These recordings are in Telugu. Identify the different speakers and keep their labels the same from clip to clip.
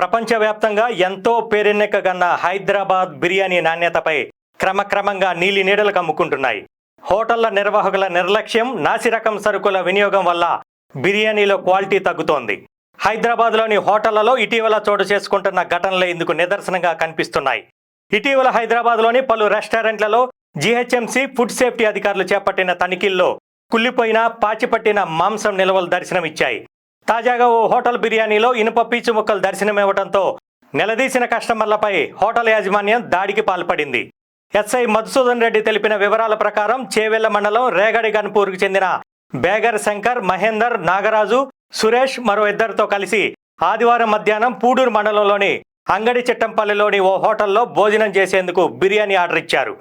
Speaker 1: ప్రపంచవ్యాప్తంగా ఎంతో పేరెన్నెక్కగన్న హైదరాబాద్ బిర్యానీ నాణ్యతపై క్రమక్రమంగా నీలి నీడలు కమ్ముకుంటున్నాయి. హోటళ్ళ నిర్వాహకుల నిర్లక్ష్యం నాసిరకం సరుకుల వినియోగం వల్ల బిర్యానీలో క్వాలిటీ తగ్గుతోంది. హైదరాబాద్లోని హోటళ్ళలో ఇటీవల చోటు చేసుకుంటున్న ఘటనలే ఇందుకు నిదర్శనంగా కనిపిస్తున్నాయి. ఇటీవల హైదరాబాద్లోని పలు రెస్టారెంట్లలో జీహెచ్ఎంసీ ఫుడ్ సేఫ్టీ అధికారులు చేపట్టిన తనిఖీల్లో కుళ్ళిపోయిన పాచిపట్టిన మాంసం నిల్వలు దర్శనమిచ్చాయి. తాజాగా ఓ హోటల్ బిర్యానీలో ఇనుప పీచు ముక్కలు దర్శనమివ్వడంతో నిలదీసిన కస్టమర్లపై హోటల్ యాజమాన్యం దాడికి పాల్పడింది. ఎస్ఐ మధుసూదన్ రెడ్డి తెలిపిన వివరాల ప్రకారం చేవెళ్ళ మండలం రేగడి గన్పూర్కు చెందిన బేగర్ శంకర్ మహేందర్ నాగరాజు సురేష్ మరో ఇద్దరితో కలిసి ఆదివారం మధ్యాహ్నం పూడూరు మండలంలోని అంగడి చిట్టంపల్లిలోని ఓ హోటల్లో భోజనం చేసేందుకు బిర్యానీ ఆర్డర్ ఇచ్చారు.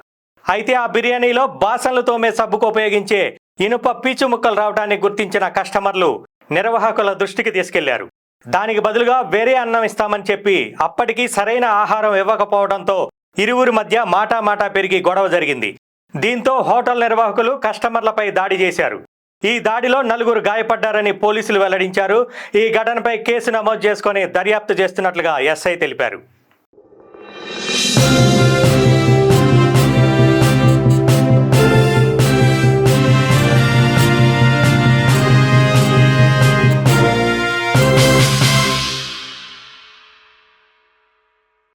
Speaker 1: అయితే ఆ బిర్యానీలో బాసన్లు తోమే సబ్బుకు ఉపయోగించే ఇనుప పీచు ముక్కలు రావడాన్ని గుర్తించిన కస్టమర్లు నిర్వాహకుల దృష్టికి తీసుకెళ్ళారు. దానికి బదులుగా వేరే అన్నం ఇస్తామని చెప్పి అప్పటికి సరైన ఆహారం ఇవ్వకపోవడంతో ఇరువురి మధ్య మాటా మాటా పెరిగి గొడవ జరిగింది. దీంతో హోటల్ నిర్వాహకులు కస్టమర్లపై దాడి చేశారు. ఈ దాడిలో నలుగురు గాయపడ్డారని పోలీసులు వెల్లడించారు. ఈ ఘటనపై కేసు నమోదు చేసుకొని దర్యాప్తు చేస్తున్నట్లుగా ఎస్ఐ తెలిపారు.